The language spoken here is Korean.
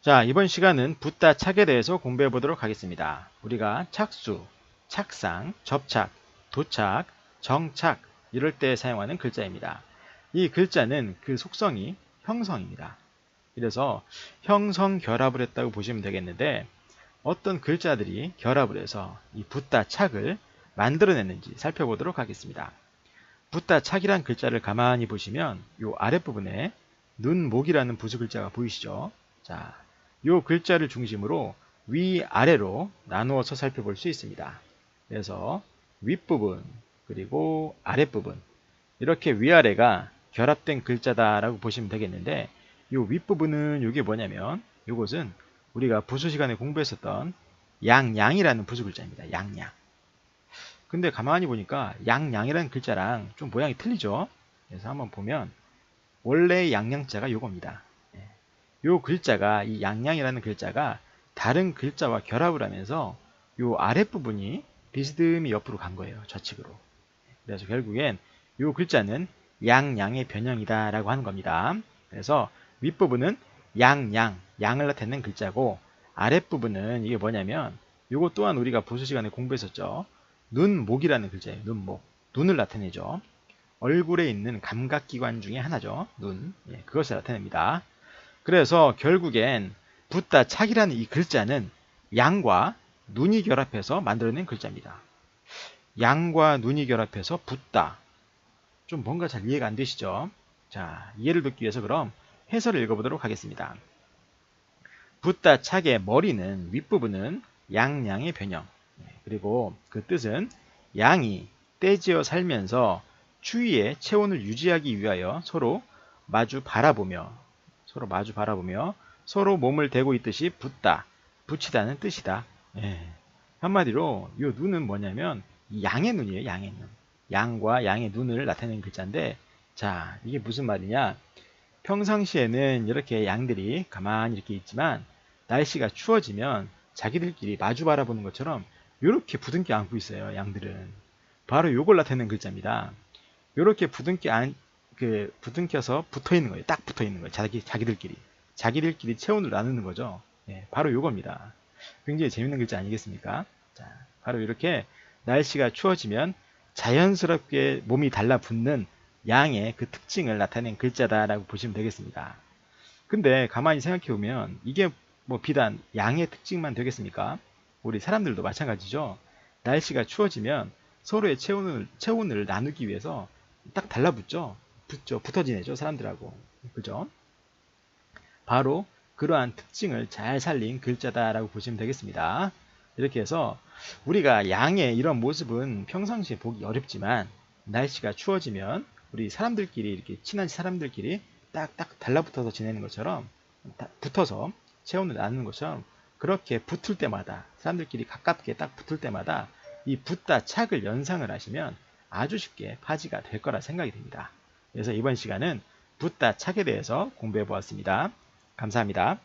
자, 이번 시간은 붓다 착에 대해서 공부해 보도록 하겠습니다. 우리가 착수, 착상, 접착, 도착, 정착 이럴 때 사용하는 글자입니다. 이 글자는 그 속성이 형성입니다. 그래서 형성 결합을 했다고 보시면 되겠는데 어떤 글자들이 결합을 해서 이 붓다 착을 만들어냈는지 살펴보도록 하겠습니다. 붓다 착이란 글자를 가만히 보시면 이 아랫부분에 눈, 목이라는 부수 글자가 보이시죠? 자, 이 글자를 중심으로 위아래로 나누어서 살펴볼 수 있습니다. 그래서 윗부분 그리고 아랫부분 이렇게 위아래가 결합된 글자다라고 보시면 되겠는데 이 윗부분은 이게 뭐냐면 이것은 우리가 부수 시간에 공부했었던 양양이라는 부수 글자입니다. 양양. 근데 가만히 보니까 양양이라는 글자랑 좀 모양이 틀리죠? 그래서 한번 보면 원래 양양자가 요겁니다. 요 글자가 이 양양이라는 글자가 다른 글자와 결합을 하면서 요 아랫부분이 비스듬히 옆으로 간 거예요. 좌측으로. 그래서 결국엔 요 글자는 양양의 변형이다 라고 하는 겁니다. 그래서 윗부분은 양양, 양을 나타내는 글자고 아랫부분은 이게 뭐냐면 요거 또한 우리가 보수 시간에 공부했었죠. 눈목이라는 글자예요. 눈목. 눈을 나타내죠. 얼굴에 있는 감각기관 중에 하나죠. 눈. 예, 그것을 나타냅니다. 그래서 결국엔 붓다 착이라는 이 글자는 양과 눈이 결합해서 만들어낸 글자입니다. 양과 눈이 결합해서 붓다. 좀 뭔가 잘 이해가 안 되시죠? 자, 이해를 돕기 위해서 그럼 해설을 읽어보도록 하겠습니다. 붓다 착의 머리는 윗부분은 양양의 변형. 그리고 그 뜻은 양이 떼지어 살면서 추위에 체온을 유지하기 위하여 서로 마주 바라보며 서로 마주 바라보며 서로 몸을 대고 있듯이 붙다, 붙이다는 뜻이다. 예. 한마디로 이 눈은 뭐냐면 양의 눈이에요. 양의 눈. 양과 양의 눈을 나타내는 글자인데 자 이게 무슨 말이냐 평상시에는 이렇게 양들이 가만히 이렇게 있지만 날씨가 추워지면 자기들끼리 마주 바라보는 것처럼 이렇게 부둥켜 안고 있어요. 양들은 바로 요걸 나타내는 글자입니다. 이렇게 부둥켜 안, 그 부둥켜서 붙어 있는 거예요. 딱 붙어 있는 거예요. 자기 자기들끼리 자기들끼리 체온을 나누는 거죠. 예, 바로 요겁니다. 굉장히 재밌는 글자 아니겠습니까? 자, 바로 이렇게 날씨가 추워지면 자연스럽게 몸이 달라붙는 양의 그 특징을 나타낸 글자다라고 보시면 되겠습니다. 근데 가만히 생각해 보면 이게 뭐 비단 양의 특징만 되겠습니까? 우리 사람들도 마찬가지죠. 날씨가 추워지면 서로의 체온을 체온을 나누기 위해서 딱 달라붙죠. 붙죠. 붙어 지내죠. 사람들하고. 그죠? 바로 그러한 특징을 잘 살린 글자다라고 보시면 되겠습니다. 이렇게 해서 우리가 양의 이런 모습은 평상시에 보기 어렵지만 날씨가 추워지면 우리 사람들끼리 이렇게 친한 사람들끼리 딱딱 달라붙어서 지내는 것처럼 붙어서 체온을 나누는 것처럼 그렇게 붙을 때마다 사람들끼리 가깝게 딱 붙을 때마다 이 붙다 착을 연상을 하시면 아주 쉽게 파지가 될 거라 생각이 됩니다. 그래서 이번 시간은 붓다 착에 대해서 공부해 보았습니다. 감사합니다.